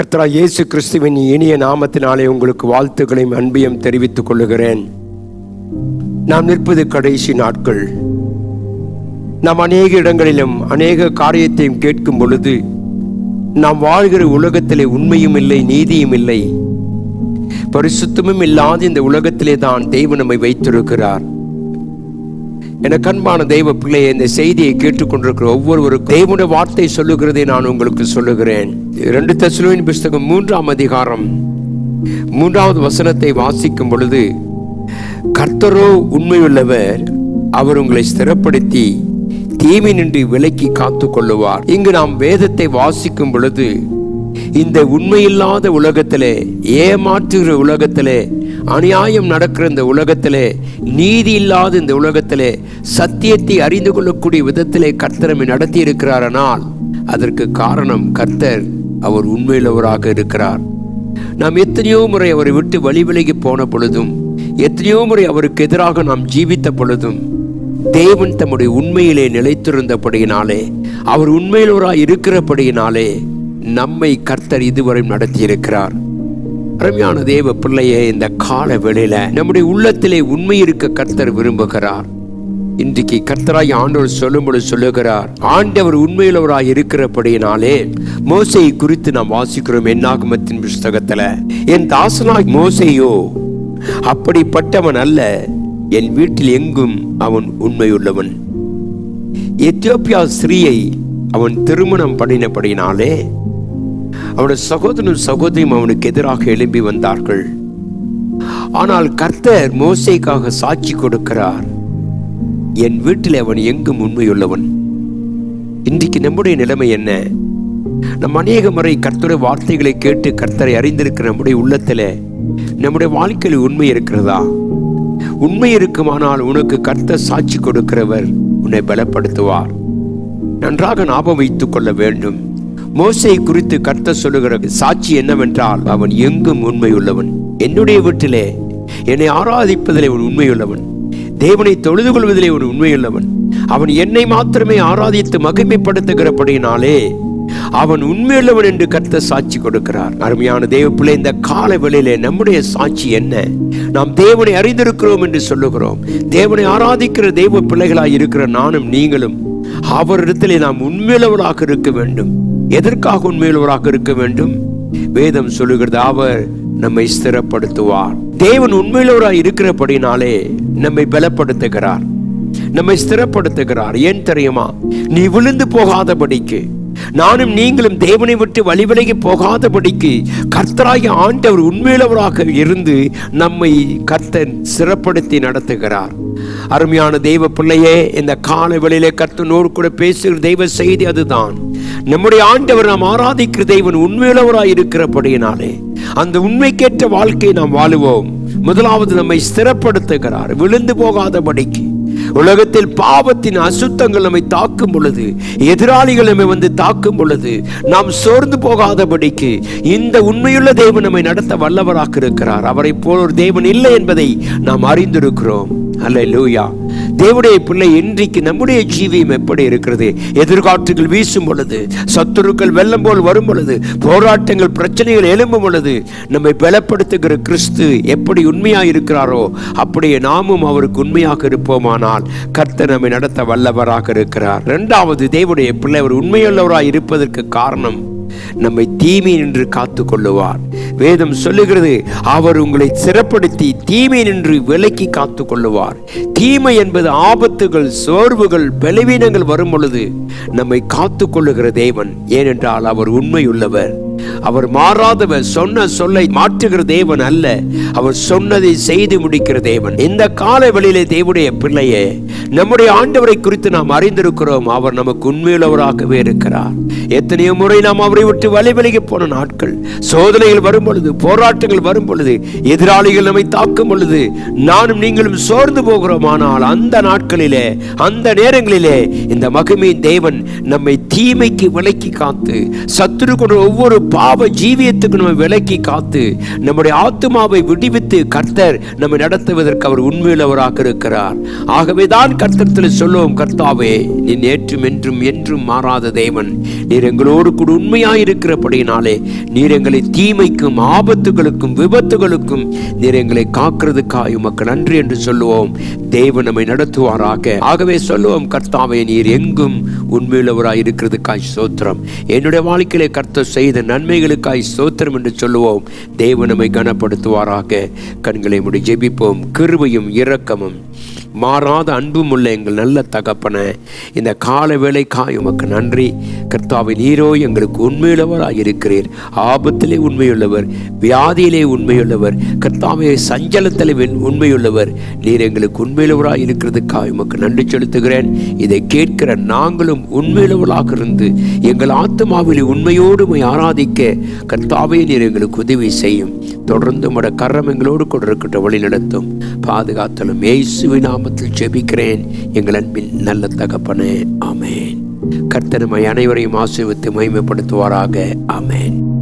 கர்த்தரா இயேசு கிறிஸ்துவின் இனிய நாமத்தினாலே உங்களுக்கு வாழ்த்துக்களையும் அன்பையும் தெரிவித்துக் கொள்ளுகிறேன். நாம் நிற்பது கடைசி நாட்கள். நாம் அநேக இடங்களிலும் அநேக காரியத்தையும் கேட்கும் பொழுது நாம் வாழ்கிற உலகத்திலே உண்மையும் இல்லை நீதியும் இல்லை. பரிசுத்தமும் இல்லாத இந்த உலகத்திலே தான் தெய்வ நம்மை வைத்திருக்கிறார். என கண்பான தெய்வ பிள்ளையை இந்த செய்தியை கேட்டுக்கொண்டிருக்கிற ஒவ்வொருவருக்கும் தெய்வனுடைய வார்த்தை சொல்லுகிறதை நான் உங்களுக்கு சொல்லுகிறேன். ரெண்டு தசுலுவின் புஸ்தகம் மூன்றாம் அதிகாரம் மூன்றாவது வசனத்தை வாசிக்கும் பொழுது கர்த்தரோ உண்மையுள்ளவர் அவர் உங்களை ஸ்திரப்படுத்தி தீமை நின்று விலக்கி காத்து கொள்ளுவார் இங்கு நாம் வேதத்தை வாசிக்கும் பொழுது இந்த உண்மையில்லாத உலகத்திலே ஏமாற்றுகிற உலகத்திலே அநியாயம் நடக்கிற இந்த உலகத்திலே நீதி இல்லாத இந்த உலகத்திலே சத்தியத்தை அறிந்து கொள்ளக்கூடிய விதத்திலே கர்த்தரமை நடத்தி இருக்கிறாரனால் அதற்கு காரணம் கர்த்தர் அவர் உண்மையுள்ளவராக இருக்கிறார். நாம் எத்தனையோ முறை அவரை விட்டு வழி விலகி போன பொழுதும் எத்தனையோ முறை அவருக்கு எதிராக நாம் ஜீவித்த பொழுதும் தேவன் தம்முடைய உண்மையிலே நிலைத்திருந்தபடியினாலே அவர் உண்மையிலவராய் இருக்கிறபடியினாலே நம்மை கர்த்தர் இதுவரை நடத்தியிருக்கிறார். அருமையான தேவ பிள்ளையே இந்த கால வேளையில நம்முடைய உள்ளத்திலே உண்மை இருக்க கர்த்தர் விரும்புகிறார். இன்றைக்கு கர்த்தராய் ஆண்டவர் சொல்லும்பொழுது சொல்லுகிறார். ஆண்டவர் உண்மையுள்ளவராய் இருக்கிறபடியினாலே மோசையை குறித்து நாம் வாசிக்கிறோம் என்னாகமத்தின் புஸ்தகத்துல. என் தாசனாய் மோசையோ அப்படிப்பட்டவன் அல்ல. என் வீட்டில் எங்கும் அவன் உண்மையுள்ளவன். எத்தியோப்பியா ஸ்ரீயை அவன் திருமணம் பண்ணினபடினாலே அவனுடைய சகோதரனும் சகோதரியும் அவனுக்கு எதிராக எழும்பி வந்தார்கள். ஆனால் கர்த்தர் மோசைக்காக சாட்சி கொடுக்கிறார். என் வீட்டில் அவன் எங்கும் உண்மையுள்ளவன். இன்றைக்கு நம்முடைய நிலைமை என்ன? நம் அநேக முறை கர்த்தருடைய வார்த்தைகளை கேட்டு கர்த்தரை அறிந்திருக்கிற நம்முடைய உள்ளத்தில் நம்முடைய வாழ்க்கையில் உண்மை இருக்கிறதா? உண்மை இருக்குமானால் உனக்கு கர்த்தர் சாட்சி கொடுக்கிறவர் உன்னை பலப்படுத்துவார். நன்றாக ஞாபகம் வைத்துக் கொள்ள வேண்டும். மோசை குறித்து கர்த்த சொல்லுகிற சாட்சி என்னவென்றால் அவன் எங்கும் உண்மையுள்ளவன். என்னுடைய வீட்டிலே என்னை ஆராதிப்பதிலே ஒரு உண்மையுள்ளவன். தேவனை தொழுது கொள்வதிலே ஒரு உண்மையுள்ளவன். அவன் என்னை மாத்திரமே ஆராதித்து மகிமைப்படுத்துகிறபடியினாலே அவன் உண்மையுள்ளவன் என்று கர்த்த சாட்சி கொடுக்கிறார். அருமையான தேவ பிள்ளை இந்த கால வேளையிலே நம்முடைய சாட்சி என்ன? நாம் தேவனை அறிந்திருக்கிறோம் என்று சொல்லுகிறோம். தேவனை ஆராதிக்கிற தெய்வ பிள்ளைகளாய் இருக்கிற நானும் நீங்களும் அவரிடத்திலே நாம் உண்மையுள்ளவராக இருக்க வேண்டும். எதற்காக உண்மையுள்ளவராக இருக்க வேண்டும்? வேதம் சொல்லுகிறது அவர் நம்மை ஸ்திரப்படுத்துவார். தேவன் உண்மையுள்ளவராய் இருக்கிறபடினாலே நம்மை பலப்படுத்துகிறார். நம்மை ஸ்திரப்படுத்துகிறார். ஏன் தெரியுமா? நீ விழுந்து போகாதபடிக்கு நானும் நீங்களும் தேவனை விட்டு வழிவிலகி போகாதபடிக்கு கர்த்தராகிய ஆண்டவர் உண்மையுள்ளவராக இருந்து நம்மை கர்த்தன் சிறப்படுத்தி நடத்துகிறார். அருமையான தெய்வ பிள்ளையே இந்த கால வெளியிலே கர்த்தனோடு கூட பேசுகிற தெய்வ செய்தி அதுதான். நம்முடைய ஆண்டவர் நாம் ஆராதிக்கிற தெய்வன் உண்மையுள்ளவராய் இருக்கிறபடியினாலே அந்த உண்மைக்கேற்ற வாழ்க்கையை நாம் வாழுவோம். முதலாவது நம்மை ஸ்திரப்படுத்துகிறார் விழுந்து போகாதபடிக்கு. உலகத்தில் பாவத்தின் அசுத்தங்கள் நம்மை தாக்கும் பொழுது எதிராளிகள் நம்மை வந்து தாக்கும் பொழுது நாம் சோர்ந்து போகாதபடிக்கு இந்த உண்மையுள்ள தேவன் நம்மை நடத்த வல்லவராக இருக்கிறார். அவரை போல் ஒரு தேவன் இல்லை என்பதை நாம் அறிந்திருக்கிறோம். அல்ல லூயா தேவனுடைய பிள்ளை இன்றைக்கு நம்முடைய ஜீவியம் எப்படி இருக்கிறது? எதிர்காற்றுகள் வீசும் பொழுது சத்துருக்கள் வெள்ளம் போல் வரும் பொழுது போராட்டங்கள் பிரச்சனைகள் எழும்பும் பொழுது நம்மை பலப்படுத்துகிற கிறிஸ்து எப்படி உண்மையாக இருக்கிறாரோ அப்படியே நாமும் அவருக்கு உண்மையாக இருப்போமானால் கர்த்தர் நம்மை நடத்த வல்லவராக இருக்கிறார். இரண்டாவது தேவனுடைய பிள்ளை அவர் உண்மையுள்ளவராக இருப்பதற்கு காரணம் நம்மை தீமை நின்று காத்து கொள்ளுவார் வேதம் சொல்லுகிறது அவர் உங்களை சிறப்படுத்தி தீமை நின்று விலக்கி காத்து கொள்ளுவார் தீமை என்பது ஆபத்துகள் சோர்வுகள் பலவீனங்கள் வரும் பொழுது நம்மை காத்து கொள்ளுகிற தேவன். ஏனென்றால் அவர் உண்மையுள்ளவர். அவர் மாறாதவர் சொன்ன சொல்லை மாற்றுகிற தேவன் அல்ல. அவர் சொன்னதை செய்து முடிக்கிற தேவன். இந்த கால வழியிலே தேவனுடைய பிள்ளையே நம்முடைய ஆண்டவரை குறித்து நாம் அறிந்திருக்கிறோம். அவர் நமக்கு உண்மையுள்ளவராகவே இருக்கிறார். எத்தனையோ முறை நாம் அவரை விட்டு வழி விலகி போன நாட்கள் சோதனைகள் வரும் பொழுது போராட்டங்கள் வரும் பொழுது எதிராளிகள் நம்மை தாக்கும் பொழுது நானும் நீங்களும் சோர்ந்து போகிறோம். ஆனால் அந்த நாட்களிலே அந்த நேரங்களிலே இந்த மகிமையின் தேவன் நம்மை தீமைக்கு விலக்கி காத்து சத்துரு கொண்ட ஒவ்வொரு பாவ ஜீவியத்துக்கு நம்ம விலக்கி காத்து நம்முடைய ஆத்மாவை விடுவித்து கர்த்தர் நம்மை நடத்துவதற்கு அவர் உண்மையுள்ளவராக இருக்கிறார். ஆகவே தான் கர்த்தத்தில் சொல்லுவோம் கர்த்தாவே நீ நேற்றும் என்றும் என்றும் மாறாத தேவன். நீர் எங்களோடு கூட உண்மையாயிருக்கிறபடியினாலே நீர் எங்களை தீமைக்கு தீமைக்கும் ஆபத்துகளுக்கும் விபத்துகளுக்கும் நீர் எங்களை காக்கிறதுக்காய் உமக்கு நன்றி என்று சொல்லுவோம். தேவன் நம்மை நடத்துவாராக. ஆகவே சொல்லுவோம் கர்த்தாவை நீர் எங்கும் உண்மையுள்ளவராய் இருக்கிறதுக்காய் சோத்திரம் என்னுடைய வாழ்க்கையிலே கர்த்த செய்த நன்மைகளுக்காய் சோத்திரம் என்று சொல்லுவோம். தேவன் நம்மை கனப்படுத்துவாராக. கண்களை முடி ஜெபிப்போம். கிருபையும் இரக்கமும். மாறாத அன்பும் உள்ள எங்கள் நல்ல தகப்பனை இந்த கால வேலைக்காய் உமக்கு நன்றி. கர்த்தாவை நீரோ எங்களுக்கு உண்மையுள்ளவராக இருக்கிறீர். ஆபத்திலே உண்மையுள்ளவர் வியாதியிலே உண்மையுள்ளவர் கர்த்தாவை சஞ்சலத்திலே உண்மையுள்ளவர். நீர் எங்களுக்கு உண்மையுள்ளவராக இருக்கிறதுக்காக உமக்கு நன்றி செலுத்துகிறேன். இதை கேட்கிற நாங்களும் உண்மையுள்ளவர்களாக இருந்து எங்கள் ஆத்மாவில் உண்மையோடு ஆராதிக்க கர்த்தாவே நீர் எங்களுக்கு உதவி செய்யும். தொடர்ந்து உமட கரம் எங்களோடு கூட வழி நடத்தும் பாதுகாத்தலும். ஏசுவினாம் நாமத்தில் ஜெபிக்கிறேன். எங்கள் அன்பின் நல்ல தகப்பனே. ஆமேன். கர்த்தனமை அனைவரையும் ஆசீர்வித்து மகிமைப்படுத்துவாராக. ஆமேன்.